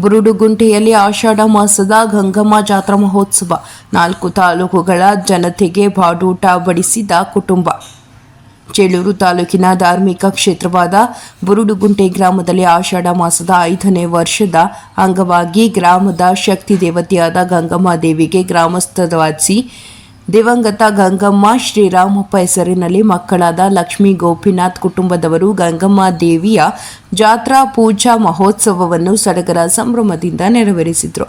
ಬುರುಡುಗುಂಟೆಯಲ್ಲಿ ಆಷಾಢ ಮಾಸದ ಗಂಗಮ್ಮ ಜಾತ್ರಾ ಮಹೋತ್ಸವ. ನಾಲ್ಕು ತಾಲೂಕುಗಳ ಜನತೆಗೆ ಬಾಡೂಟ ಬಡಿಸಿದ ಕುಟುಂಬ. ಚೇಳೂರು ತಾಲೂಕಿನ ಧಾರ್ಮಿಕ ಕ್ಷೇತ್ರವಾದ ಬುರುಡುಗುಂಟೆ ಗ್ರಾಮದಲ್ಲಿ ಆಷಾಢ ಮಾಸದ ಐದನೇ ವರ್ಷದ ಅಂಗವಾಗಿ ಗ್ರಾಮದ ಶಕ್ತಿ ದೇವತೆಯಾದ ಗಂಗಮ್ಮ ದೇವಿಗೆ ಗ್ರಾಮಸ್ಥವಾಸಿ ದಿವಂಗತ ಗಂಗಮ್ಮ ಶ್ರೀರಾಮಪ್ಪ ಹೆಸರಿನಲ್ಲಿ ಮಕ್ಕಳಾದ ಲಕ್ಷ್ಮೀ ಗೋಪಿನಾಥ್ ಕುಟುಂಬದವರು ಗಂಗಮ್ಮ ದೇವಿಯ ಜಾತ್ರಾ ಪೂಜಾ ಮಹೋತ್ಸವವನ್ನು ಸಡಗರ ಸಂಭ್ರಮದಿಂದ ನೆರವೇರಿಸಿದರು.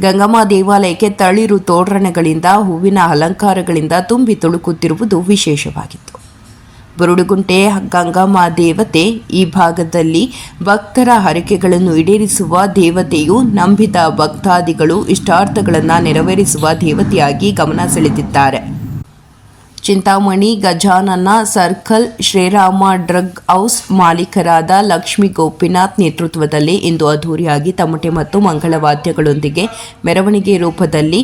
ಗಂಗಮ್ಮ ದೇವಾಲಯಕ್ಕೆ ತಳಿರು ತೋರಣಗಳಿಂದ ಹೂವಿನ ಅಲಂಕಾರಗಳಿಂದ ತುಂಬಿ ತುಳುಕುತ್ತಿರುವುದು ವಿಶೇಷವಾಗಿತ್ತು. ಬುರುಡುಗುಂಟೆ ಗಂಗಮ್ಮ ದೇವತೆ ಈ ಭಾಗದಲ್ಲಿ ಭಕ್ತರ ಹರಕೆಗಳನ್ನು ಈಡೇರಿಸುವ ದೇವತೆಯು ನಂಬಿದ ಭಕ್ತಾದಿಗಳು ಇಷ್ಟಾರ್ಥಗಳನ್ನು ನೆರವೇರಿಸುವ ದೇವತೆಯಾಗಿ ಗಮನ ಸೆಳೆದಿದ್ದಾರೆ. Chintamani, Gajanana, circle, Shrirama drug house ಮಾಲೀಕರಾದ Lakshmi Gopinath ನೇತೃತ್ವದಲ್ಲಿ ಇಂದು ಅದ್ದೂರಿಯಾಗಿ ತಮಟೆ ಮತ್ತು ಮಂಗಳವಾದ್ಯಗಳೊಂದಿಗೆ ಮೆರವಣಿಗೆ ರೂಪದಲ್ಲಿ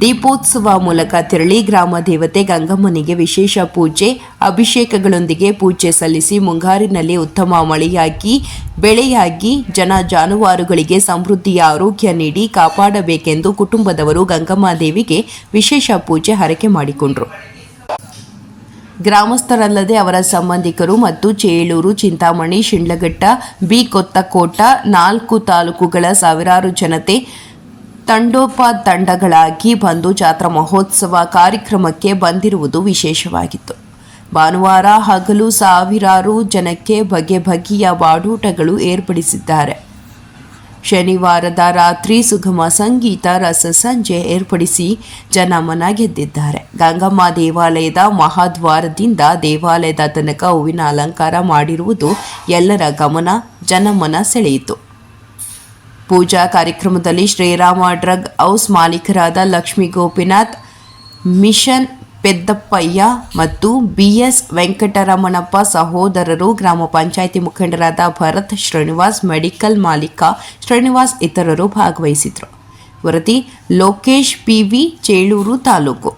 ದೀಪೋತ್ಸವ ಮೂಲಕ ತೆರಳಿ ಗ್ರಾಮ ದೇವತೆ ಗಂಗಮ್ಮನಿಗೆ ವಿಶೇಷ ಪೂಜೆ, ಅಭಿಷೇಕಗಳೊಂದಿಗೆ ಪೂಜೆ ಸಲ್ಲಿಸಿ ಮುಂಗಾರಿನಲ್ಲಿ ಉತ್ತಮ ಮಳೆಯಾಗಿ, ಬೆಳೆಯಾಗಿ ಜನ ಜಾನುವಾರುಗಳಿಗೆ ಸಮೃದ್ಧಿಯ ಆರೋಗ್ಯ ನೀಡಿ ಕಾಪಾಡಬೇಕೆಂದು ಕುಟುಂಬದವರು ಗಂಗಮ್ಮ ದೇವಿಗೆ ವಿಶೇಷ ಪೂಜೆ ಹರಕೆ ಮಾಡಿಕೊಂಡರು. ಗ್ರಾಮಸ್ಥರಲ್ಲದೆ ಅವರ ಸಂಬಂಧಿಕರು ಮತ್ತು ಚೇಳೂರು, ಚಿಂತಾಮಣಿ, ಶಿಂಡ್ಲಘಟ್ಟ, ಬಿ ಕೊತ್ತಕೋಟ, ನಾಲ್ಕು ತಾಲೂಕುಗಳ ಸಾವಿರಾರು ಜನತೆ ತಂಡೋಪತಂಡಗಳಾಗಿ ಬಂದು ಜಾತ್ರಾ ಮಹೋತ್ಸವ ಕಾರ್ಯಕ್ರಮಕ್ಕೆ ಬಂದಿರುವುದು ವಿಶೇಷವಾಗಿತ್ತು. ಭಾನುವಾರ ಹಗಲು ಸಾವಿರಾರು ಜನಕ್ಕೆ ಬಗೆ ಬಗೆಯ ಬಾಡೂಟಗಳು ಏರ್ಪಡಿಸಿದ್ದಾರೆ. ಶನಿವಾರದ ರಾತ್ರಿ ಸುಗಮ ಸಂಗೀತ ರಸ ಸಂಜೆ ಏರ್ಪಡಿಸಿ ಜನಮನ ಗೆದ್ದಿದ್ದಾರೆ. ಗಂಗಮ್ಮ ದೇವಾಲಯದ ಮಹಾದ್ವಾರದಿಂದ ದೇವಾಲಯದ ತನಕ ಹೂವಿನ ಅಲಂಕಾರ ಮಾಡಿರುವುದು ಎಲ್ಲರ ಗಮನ ಜನಮನ ಸೆಳೆಯಿತು. ಪೂಜಾ ಕಾರ್ಯಕ್ರಮದಲ್ಲಿ ಶ್ರೀರಾಮ ಡ್ರಗ್ ಹೌಸ್ ಮಾಲೀಕರಾದ ಲಕ್ಷ್ಮೀ ಗೋಪಿನಾಥ್, ಮಿಷನ್ ಪೆದ್ದಪ್ಪಯ್ಯ ಮತ್ತು ಬಿಎಸ್ ವೆಂಕಟರಮಣಪ್ಪ ಸಹೋದರರು, ಗ್ರಾಮ ಪಂಚಾಯಿತಿ ಮುಖಂಡರಾದ ಭರತ್ ಶ್ರೀನಿವಾಸ್, ಮೆಡಿಕಲ್ ಮಾಲೀಕ ಶ್ರೀನಿವಾಸ್ ಇತರರು ಭಾಗವಹಿಸಿದರು ವರದಿ ಲೋಕೇಶ್ ಪಿವಿ, ಚೇಳೂರು ತಾಲೂಕು.